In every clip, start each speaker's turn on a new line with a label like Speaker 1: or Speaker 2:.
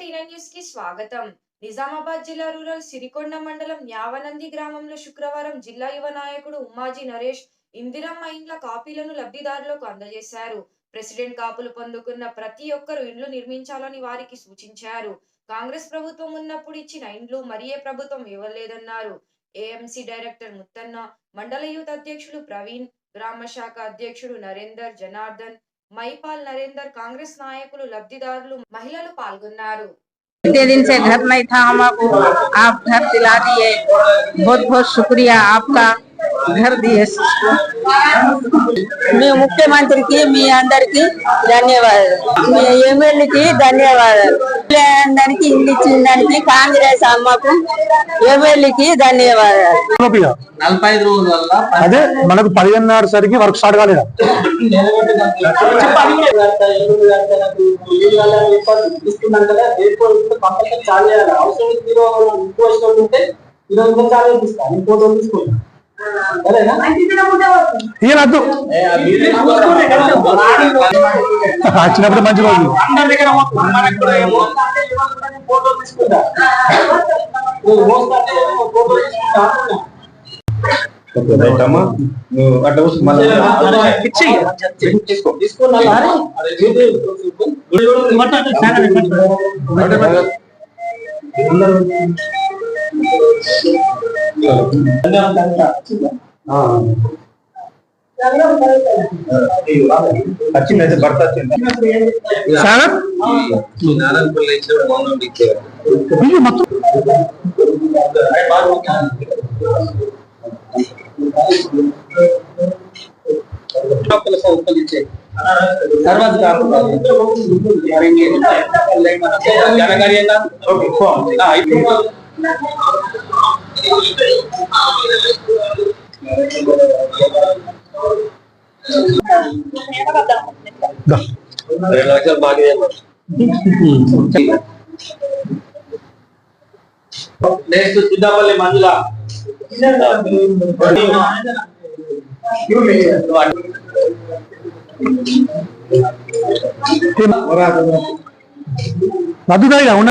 Speaker 1: TN న్యూస్కి స్వాగతం. నిజామాబాద్ జిల్లా రూరల్ సిరికొండ మండలం న్యావనంది గ్రామంలో శుక్రవారం జిల్లా యువ నాయకుడు ఉమ్మాజీ నరేష్ ఇందిరమ్మ ఇండ్ల కాపీలను లబ్ధిదారులకు అందజేశారు. ప్రెసిడెంట్ కాపులు పొందుకున్న ప్రతి ఒక్కరూ ఇండ్లు నిర్మించాలని వారికి సూచించారు. కాంగ్రెస్ ప్రభుత్వం ఉన్నప్పుడు ఇచ్చిన ఇండ్లు మరి ఏ ప్రభుత్వం ఇవ్వలేదన్నారు. ఏఎంసీ డైరెక్టర్ ముత్తన్న మండల యూత్ అధ్యక్షుడు ప్రవీణ్ గ్రామ శాఖ అధ్యక్షుడు నరేందర్ జనార్దన్ మైపాల్ నరేందర్ కాంగ్రెస్ నాయకులు లబ్ధిదారులు మహిళలు పాల్గొన్నారు
Speaker 2: इतने दिन से घर नहीं था हमको आप घर दिला दिए बहुत बहुत शुक्रिया आपका घर दिए మీ ముఖ్యమంత్రికి మీ అందరికి ధన్యవాదాలు మీ ఎమ్మెల్యేకి ధన్యవాదాలు అందరికి ఇల్లు ఇచ్చిన దానికి కాంగ్రెస్ అమ్మకు ఎమ్మెల్యేకి ధన్యవాదాలు.
Speaker 3: అదే మనకు పదిహేను నాడు సరికి వర్క్ స్టార్ట్ కాలేదు.
Speaker 4: చాలా అవసరం ఇంకో ఇష్టం ఉంటే ఈరోజు ఇంకా చాలా ఇప్పిస్తాను ఇంకో రోజు తీసుకుంటాను
Speaker 3: వచ్చినప్పుడు మంచి రోజు
Speaker 4: అందరి దగ్గర మనకు కూడా ఏమో ఫోటో తీసుకుంటా నువ్వు
Speaker 5: అట్లా మళ్ళీ
Speaker 4: తీసుకో తీసుకున్నా
Speaker 5: వచ్చింది అయితే భర్త వచ్చింది
Speaker 3: సార్
Speaker 5: నారాయణపల్లి ఇచ్చిన మౌనం ఇచ్చారు
Speaker 3: ఇది మొత్తం దా.
Speaker 5: రెండు లక్షలు బాగా
Speaker 4: నెక్స్ట్ సిద్ధాపల్లి మంజుల
Speaker 3: రద్దుగా ఉండ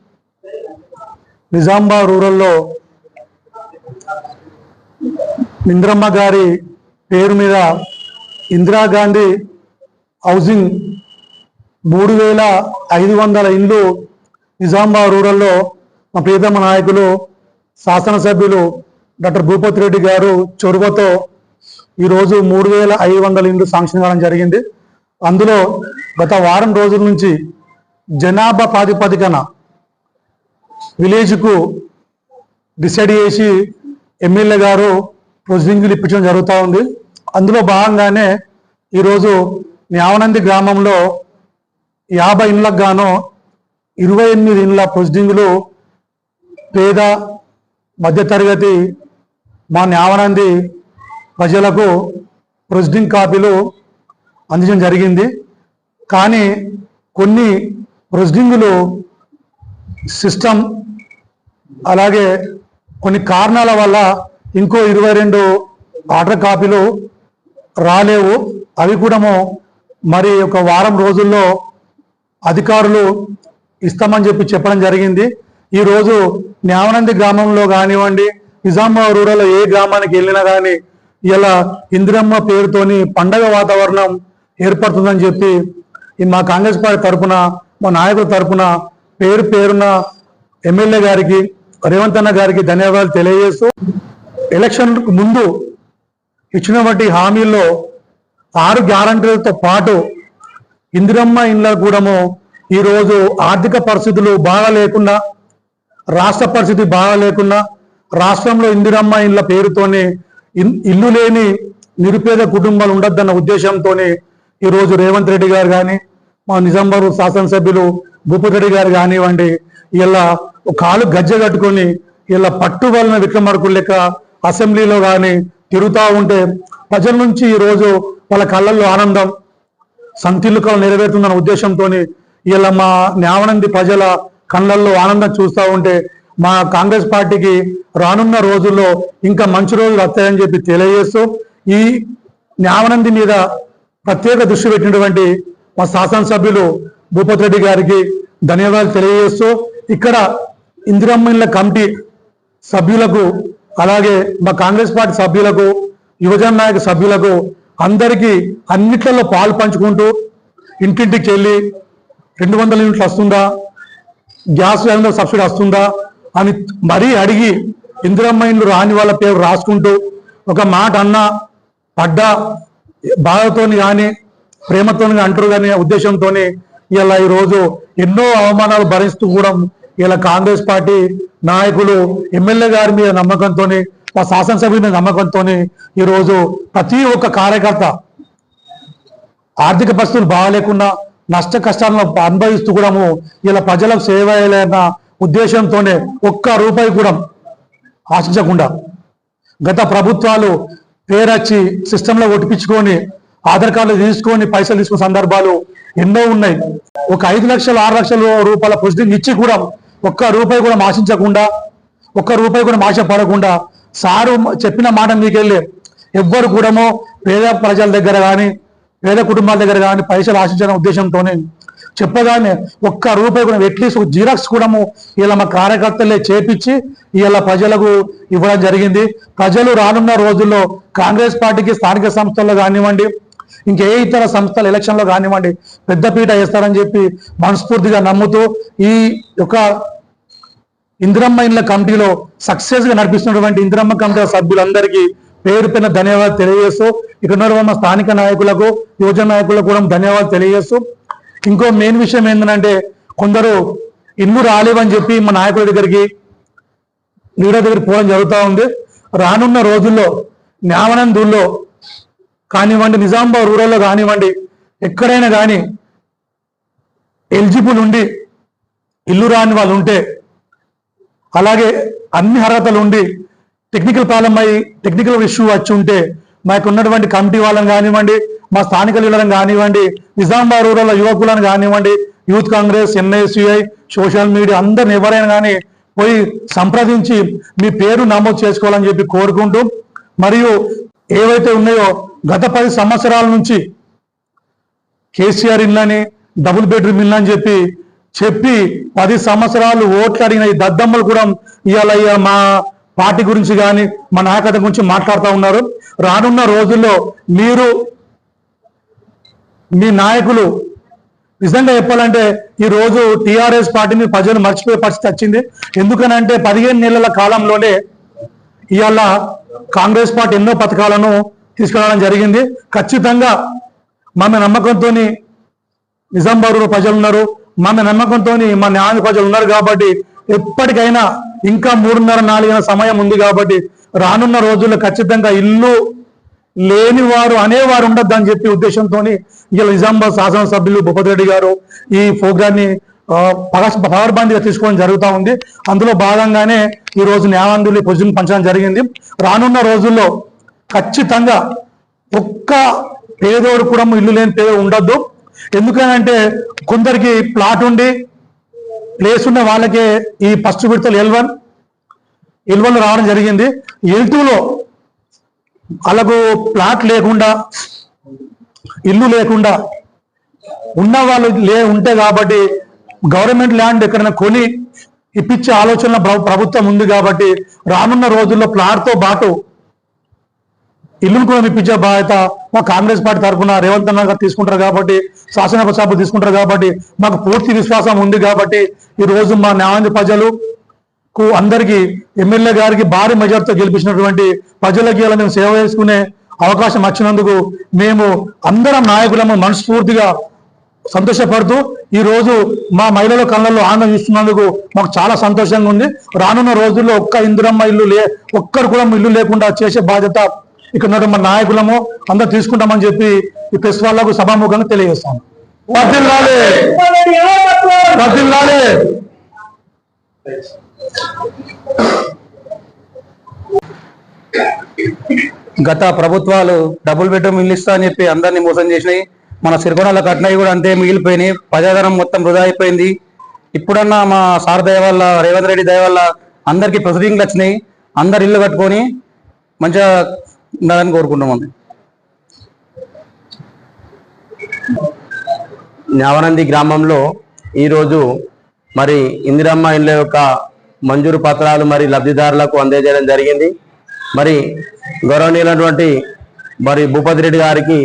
Speaker 3: నిజాంబా రూరల్లో ఇంద్రమ్మ గారి పేరు మీద ఇందిరాగాంధీ హౌసింగ్ మూడు వేల ఐదు వందల ఇండ్లు నిజాంబా రూరల్లో మా ప్రియతమ నాయకులు శాసనసభ్యులు డాక్టర్ భూపతి రెడ్డి గారు చొరవతో ఈరోజు మూడు వేల ఐదు వందల ఇండ్లు శాంక్షన్ కావడం జరిగింది. అందులో గత వారం రోజుల నుంచి జనాభా ప్రాతిపదికన విలేజ్కు డిసైడ్ చేసి ఎమ్మెల్యే గారు ప్రొసీడింగ్లు ఇప్పించడం జరుగుతూ ఉంది. అందులో భాగంగానే ఈరోజు న్యావనంది గ్రామంలో యాభై ఇండ్లకు గాను ఇరవై ఎనిమిది ఇండ్ల ప్రొసీడింగ్లు పేద మధ్యతరగతి మా న్యావనంది ప్రజలకు ప్రొసీడింగ్ కాపీలు అందించడం జరిగింది. కానీ కొన్ని ప్రొసీడింగులు సిస్టమ్ అలాగే కొన్ని కారణాల వల్ల ఇంకో ఇరవై రెండు ఆర్డర్ కాపీలు రాలేవు. అవి కూడాము మరి ఒక వారం రోజుల్లో అధికారులు ఇస్తామని చెప్పి చెప్పడం జరిగింది. ఈరోజు న్యావనంది గ్రామంలో కానివ్వండి నిజామాబాద్ రూరల్ ఏ గ్రామానికి వెళ్ళినా కానీ ఇలా ఇందిరమ్మ పేరుతోని పండగ వాతావరణం ఏర్పడుతుందని చెప్పి మా కాంగ్రెస్ పార్టీ తరఫున మా నాయకుల తరపున పేరు పేరున ఎమ్మెల్యే గారికి రేవంత్ అన్న గారికి ధన్యవాదాలు తెలియజేస్తూ ఎలక్షన్ ముందు ఇచ్చినటువంటి హామీల్లో ఆరు గ్యారంటీలతో పాటు ఇందిరమ్మ ఇండ్ల కూడాము ఈరోజు ఆర్థిక పరిస్థితులు బాగా లేకుండా రాష్ట్ర పరిస్థితి బాగా లేకుండా రాష్ట్రంలో ఇందిరమ్మ ఇండ్ల పేరుతోనే ఇల్లు లేని నిరుపేద కుటుంబాలు ఉండొద్దన్న ఉద్దేశంతోనే ఈరోజు రేవంత్ రెడ్డి గారు కానీ మా నిజామాబాద్ శాసనసభ్యులు భూపతి గారు కానివ్వండి ఇలా కాలు గజ్జె కట్టుకొని ఇలా పట్టు వలన విక్రమార్కులు లెక్క అసెంబ్లీలో కానీ తిరుగుతూ ఉంటే ప్రజల నుంచి ఈ రోజు వాళ్ళ కళ్ళల్లో ఆనందం సంతిల్లుకలు నెరవేరుతుందన్న ఉద్దేశంతో ఇలా మా న్యావనంది ప్రజల కళ్ళల్లో ఆనందం చూస్తూ ఉంటే మా కాంగ్రెస్ పార్టీకి రానున్న రోజుల్లో ఇంకా మంచి రోజులు వస్తాయని చెప్పి తెలియజేస్తూ ఈ న్యావనంది మీద ప్రత్యేక దృష్టి పెట్టినటువంటి మా శాసనసభ్యులు భూపతి రెడ్డి గారికి ధన్యవాదాలు తెలియజేస్తూ ఇక్కడ ఇందిరమ్మల కమిటీ సభ్యులకు అలాగే మా కాంగ్రెస్ పార్టీ సభ్యులకు యువజన నాయక సభ్యులకు అందరికీ అన్నిట్లలో పాలు పంచుకుంటూ ఇంటింటికి వెళ్ళి రెండు వందల యూనిట్లు వస్తుందా? గ్యాస్ సిలిండర్ సబ్సిడీ వస్తుందా? అని మరీ అడిగి ఇందిరమ్మ రాని వాళ్ళ పేరు రాసుకుంటూ ఒక మాట అన్న పడ్డ బాధతోని కానీ ప్రేమతోని అంటారు కానీ ఉద్దేశంతోనే ఇలా ఈరోజు ఎన్నో అవమానాలు భరిస్తూ కూడా ఇలా కాంగ్రెస్ పార్టీ నాయకులు ఎమ్మెల్యే గారి మీద నమ్మకంతో మా శాసనసభ్యుల మీద నమ్మకంతో ఈరోజు ప్రతి ఒక్క కార్యకర్త ఆర్థిక పరిస్థితులు బాగాలేకుండా నష్ట కష్టాలను అనుభవిస్తూ కూడా ఇలా ప్రజలకు సేవ చేయాలన్న ఉద్దేశంతోనే ఒక్క రూపాయి కూడా ఆశించకుండా గత ప్రభుత్వాలు పేరచ్చి సిస్టంలో ఒట్టిపించుకొని ఆధార్ కార్డులు తీసుకొని పైసలు తీసుకున్న సందర్భాలు ఎన్నో ఉన్నాయి. ఒక ఐదు లక్షలు ఆరు లక్షల రూపాయల ప్రొసీడింగ్ ఇచ్చి కూడా ఒక్క రూపాయి కూడా ఆశించకుండా ఒక్క రూపాయి కూడా ఆశపడకుండా సారు చెప్పిన మాట మీకెళ్ళి ఎవ్వరు కూడామో పేద ప్రజల దగ్గర కానీ పేద కుటుంబాల దగ్గర కానీ పైసలు ఆశించిన ఉద్దేశంతోనే చెప్పగానే ఒక్క రూపాయి కూడా ఎట్లీస్ట్ ఒక జిరాక్స్ కూడా ఇలా మా కార్యకర్తలే చేపించి ఇలా ప్రజలకు ఇవ్వడం జరిగింది. ప్రజలు రానున్న రోజుల్లో కాంగ్రెస్ పార్టీకి స్థానిక సంస్థల్లో కానివ్వండి ఇంకే ఇతర సంస్థల ఎలక్షన్లో కానివ్వండి పెద్దపీట వేస్తారని చెప్పి మనస్ఫూర్తిగా నమ్ముతూ ఈ యొక్క ఇందిరమ్మ ఇండ్ల కమిటీలో సక్సెస్గా నడిపిస్తున్నటువంటి ఇందిరమ్మ కమిటీ సభ్యులందరికీ పేరు పైన ధన్యవాదాలు తెలియజేస్తూ ఇక్కడ ఉన్న స్థానిక నాయకులకు యువజన నాయకులకు కూడా ధన్యవాదాలు తెలియజేస్తూ ఇంకో మెయిన్ విషయం ఏంటంటే కొందరు ఇల్లు రాలేవని చెప్పి మా నాయకుల దగ్గరికి లీడర్ దగ్గర పోవడం జరుగుతూ ఉంది. రానున్న రోజుల్లో న్యామనందుల్లో కానివ్వండి నిజామాబాద్ రూరల్లో కానివ్వండి ఎక్కడైనా కానీ ఎలిజిబుల్ ఉండి ఇల్లు రాని వాళ్ళు ఉంటే అలాగే అన్ని అర్హతలు ఉండి టెక్నికల్ ప్రాబ్లం అయ్యి టెక్నికల్ ఇష్యూ వచ్చి ఉంటే మాకు ఉన్నటువంటి కమిటీ వాళ్ళని కానివ్వండి మా స్థానిక లీడర్లను కానివ్వండి నిజామాబాద్ రూరల్ యువకులను కానివ్వండి youth Congress NICI social media అందరిని ఎవరైనా కానీ పోయి సంప్రదించి మీ పేరు నమోదు చేసుకోవాలని చెప్పి కోరుకుంటూ మరియు ఏవైతే ఉన్నాయో గత పది సంవత్సరాల నుంచి కేసీఆర్ ఇల్లని డబుల్ బెడ్రూమ్ ఇల్లు అని చెప్పి చెప్పి పది సంవత్సరాలు ఓట్లు అడిగిన ఈ దద్దమ్మలు కూడా ఇవాళ మా పార్టీ గురించి కానీ మా నాయకత గురించి మాట్లాడుతూ ఉన్నారు. రానున్న రోజుల్లో మీరు మీ నాయకులు నిజంగా చెప్పాలంటే ఈ రోజు టిఆర్ఎస్ పార్టీని ప్రజలు మర్చిపోయే పరిస్థితి వచ్చింది. ఎందుకనంటే పదిహేను నెలల కాలంలోనే ఇవాళ కాంగ్రెస్ పార్టీ ఎన్నో పథకాలను తీసుకురావడం జరిగింది. ఖచ్చితంగా మన నమ్మకంతో నిజాంబారు ప్రజలు ఉన్నారు. మన నమ్మకంతో మా న్యాయ ప్రజలు ఉన్నారు కాబట్టి ఎప్పటికైనా ఇంకా మూడున్నర నాలుగున్నర సమయం ఉంది కాబట్టి రానున్న రోజుల్లో ఖచ్చితంగా ఇల్లు లేని వారు అనేవారు ఉండద్దు అని చెప్పి ఉద్దేశంతో ఇలా నిజామాబాద్ శాసనసభ్యులు భూపతి రెడ్డి గారు ఈ ప్రోగ్రాన్ని పవర్ బందీగా తీసుకోవడం జరుగుతూ ఉంది. అందులో భాగంగానే ఈ రోజు న్యాయాధికారులు పొజిషన్ పంచడం జరిగింది. రానున్న రోజుల్లో ఖచ్చితంగా ఒక్క పేదోడు కూడా ఇల్లు లేని పేద ఉండొద్దు. ఎందుకనంటే కొందరికి ప్లాట్ ఉండి ప్లేస్ ఉన్న వాళ్ళకే ఈ ఫస్ట్ విడతలు ఎల్ వన్ ఎల్ వన్ రావడం జరిగింది. ఎల్ టూలో వాళ్ళకు ప్లాట్ లేకుండా ఇల్లు లేకుండా ఉన్న వాళ్ళు లే ఉంటే కాబట్టి గవర్నమెంట్ ల్యాండ్ ఎక్కడైనా కొని ఇప్పించే ఆలోచన ప్రభుత్వం ఉంది కాబట్టి రానున్న రోజుల్లో ప్లాట్తో పాటు ఇల్లును కూడా ఇప్పించే బాధ్యత మా కాంగ్రెస్ పార్టీ తరఫున రేవంత్ అన్న గారు తీసుకుంటారు కాబట్టి శాసనసభ సభ్యులు తీసుకుంటారు కాబట్టి మాకు పూర్తి విశ్వాసం ఉంది కాబట్టి ఈ రోజు మా న్యాయ ప్రజలు కు అందరికి ఎమ్మెల్యే గారికి భారీ మెజార్టీతో గెలిపించినటువంటి ప్రజలకి ఇలా మేము సేవ చేసుకునే అవకాశం వచ్చినందుకు మేము అందరం నాయకులము మనస్ఫూర్తిగా సంతోషపడుతూ ఈ రోజు మా మహిళల కళ్ళల్లో ఆనందం ఇస్తున్నందుకు మాకు చాలా సంతోషంగా ఉంది. రానున్న రోజుల్లో ఒక్క ఇందిరమ్మ ఇల్లు లే ఒక్కరు కూడా ఇల్లు లేకుండా చేసే బాధ్యత ఇక్కడ ఉన్న మా నాయకులము అందరూ తీసుకుంటామని చెప్పి ఈ ప్రెస్ వాళ్ళకు సభాముఖంగా తెలియజేస్తాను వర్ధిల్లాలి! వర్ధిల్లాలి! గత ప్రభుత్వాలు డబుల్ బెడ్రూమ్ ఇల్లు ఇస్తా అని చెప్పి అందరినీ మోసం చేసినాయి. మన సిరికొండల కట్నాయి కూడా అంతే మిగిలిపోయినాయి. ప్రజాధనం మొత్తం వృధా అయిపోయింది. ఇప్పుడన్నా మా సార్ దయ వల్ల రేవంత్ రెడ్డి దయ వల్ల అందరికి ప్రొసీడింగ్లు వచ్చినాయి. అందరు ఇల్లు కట్టుకొని మంచిగా ఉండాలని కోరుకుంటున్నాం
Speaker 6: న్యావనంది గ్రామంలో ఈరోజు మరి ఇందిరమ్మ ఇండ్ల యొక్క మంజూరు పత్రాలు మరి లబ్ధిదారులకు అందజేయడం జరిగింది. మరి గౌరవనీయులైనటువంటి మరి భూపతి రెడ్డి గారికి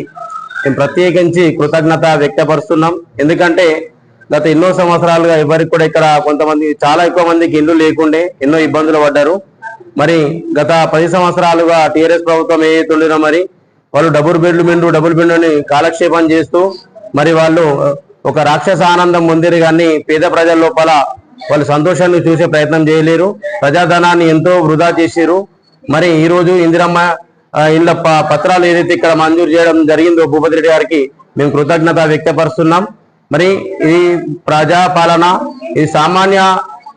Speaker 6: మేము ప్రత్యేకించి కృతజ్ఞత వ్యక్తపరుస్తున్నాం. ఎందుకంటే గత ఎన్నో సంవత్సరాలుగా ఎవరికి కూడా ఇక్కడ కొంతమంది చాలా ఎక్కువ మందికి ఇల్లు లేకుండే ఎన్నో ఇబ్బందులు పడ్డారు. మరి గత పది సంవత్సరాలుగా టీఆర్ఎస్ ప్రభుత్వం ఏదైతుండేనో మరి వాళ్ళు డబుల్ బెడ్లు మిండు డబుల్ బెడ్ అని కాలక్షేపం చేస్తూ మరి వాళ్ళు ఒక రాక్షస ఆనందం పొందిరు కానీ పేద ప్రజల లోపల వాళ్ళు సంతోషాన్ని చూసే ప్రయత్నం చేయలేరు. ప్రజాధనాన్ని ఎంతో వృధా చేసిరు. మరి ఈరోజు ఇందిరమ్మ ఇళ్ళ ప- పత్రాలు ఏదైతే ఇక్కడ మంజూరు చేయడం జరిగిందో భూపతి రెడ్డి గారికి మేము కృతజ్ఞత వ్యక్తపరుస్తున్నాం. మరి ఈ ప్రజాపాలన ఇది సామాన్య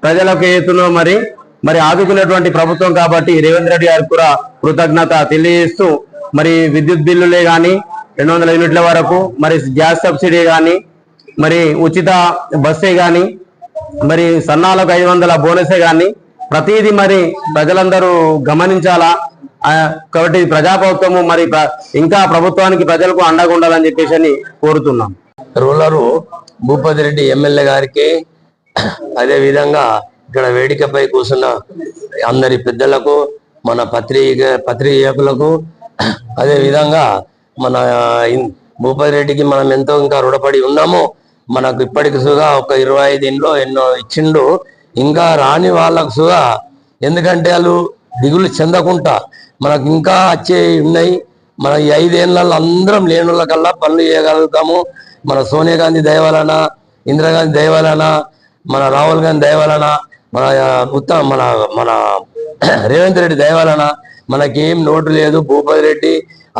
Speaker 6: ప్రజలకు ఏతులో మరి మరి ఆదుకున్నటువంటి ప్రభుత్వం కాబట్టి రేవంత్ రెడ్డి గారికి కూడా కృతజ్ఞత తెలియజేస్తూ మరి విద్యుత్ బిల్లులే కానీ రెండు వందల యూనిట్ల వరకు మరి గ్యాస్ సబ్సిడీ కానీ మరి ఉచిత బస్సే కానీ మరి సన్నాలకు ఐదు వందల బోనసే కానీ ప్రతిదీ మరి ప్రజలందరూ గమనించాలా? కాబట్టి ప్రజాప్రభుత్వము మరి ఇంకా ప్రభుత్వానికి ప్రజలకు అండగా ఉండాలని చెప్పేసి అని కోరుతున్నాం.
Speaker 7: రూలరు భూపతి రెడ్డి ఎమ్మెల్యే గారికి. అదే విధంగా ఇక్కడ వేడికపై కూర్చున్న అందరి పెద్దలకు మన పత్రిక పత్రికలకు అదేవిధంగా మన భూపతి రెడ్డికి మనం ఎంతో ఇంకా రుణపడి ఉన్నాము. మనకు ఇప్పటికి సుగా ఒక ఇరవై ఐదు ఇంట్లో ఎన్నో ఇచ్చిండు. ఇంకా రాని వాళ్ళకు సుగా ఎందుకంటే వాళ్ళు దిగులు చెందకుండా మనకు ఇంకా వచ్చే ఉన్నాయి. మన ఈ ఐదేళ్ళలో అందరం లేనుల కల్లా పనులు చేయగలుగుతాము. మన సోనియా గాంధీ దయవలన ఇందిరాగాంధీ దయవలన మన రాహుల్ గాంధీ దయవలన మన ఉత్తమ మన మన రేవంత్ రెడ్డి దయవలన మనకేం నోటు లేదు. భూపతి రెడ్డి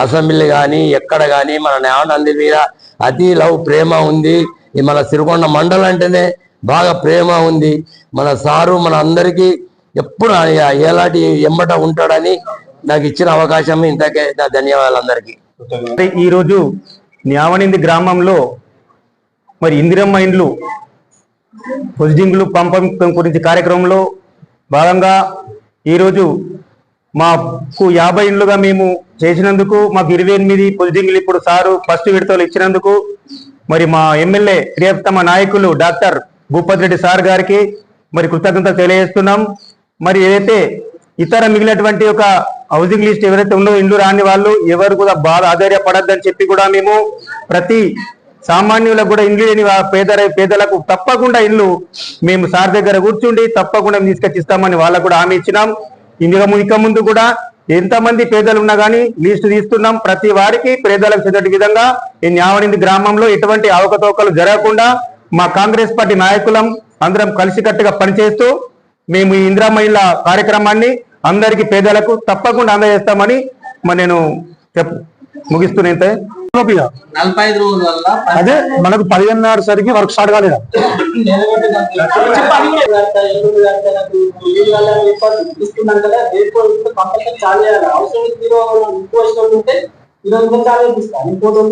Speaker 7: అసెంబ్లీ కానీ ఎక్కడ కానీ మన నేవనంది మీద అతి లవ్ ప్రేమ ఉంది. ఈ మన సిరికొండ మండలం అంటేనే బాగా ప్రేమ ఉంది. మన సారు మన అందరికీ ఎప్పుడు ఆయన ఎలాంటి ఎమ్మట ఉంటాడని నాకు ఇచ్చిన అవకాశం ఇంతకే. నా ధన్యవాదాలు అందరికీ
Speaker 3: ఈరోజు న్యావనింది గ్రామంలో మరి ఇందిరమ్మ ఇండ్లు పొజిటింగ్లు పంపకం గురించి కార్యక్రమంలో భాగంగా ఈరోజు మాకు యాభై ఇండ్లుగా మేము చేసినందుకు మాకు ఇరవై ఎనిమిది పొజిటింగ్లు ఇప్పుడు సారు ఫస్ట్ విడతలు ఇచ్చినందుకు మరి మా ఎమ్మెల్యే ప్రియతమ నాయకులు డాక్టర్ భూపతి రెడ్డి సార్ గారికి మరి కృతజ్ఞత తెలియజేస్తున్నాం. మరి ఏదైతే ఇతర మిగిలినటువంటి ఒక హౌసింగ్ లిస్ట్ ఎవరైతే ఉన్నదో ఇండ్లు రాని వాళ్ళు ఎవరు కూడా బాధ ఆధార్యపడద్దని చెప్పి కూడా మేము ప్రతి సామాన్యులకు కూడా ఇండ్లు లేని పేద పేదలకు తప్పకుండా ఇల్లు మేము సార్ దగ్గర కూర్చుండి తప్పకుండా తీసుకొచ్చి ఇస్తామని వాళ్ళకు కూడా హామీ ఇచ్చినాం. ఇందుక ఇంకా ఇక ముందు కూడా ఎంతమంది పేదలు ఉన్నా కానీ లీస్టు తీస్తున్నాం. ప్రతి వారికి పేదలకు చెందటి విధంగా ఈ న్యావనింది గ్రామంలో ఎటువంటి అవకతవకలు జరగకుండా మా కాంగ్రెస్ పార్టీ నాయకులం అందరం కలిసికట్టుగా పనిచేస్తూ మేము ఈ ఇందిరా మహిళ కార్యక్రమాన్ని అందరికీ పేదలకు తప్పకుండా అందజేస్తామని మరి నేను చెప్ ముగిస్తున్నాయి అదే మనకు పదిహేను సరికి వర్క్ స్టార్ట్ కాలేదు.
Speaker 4: అవసరం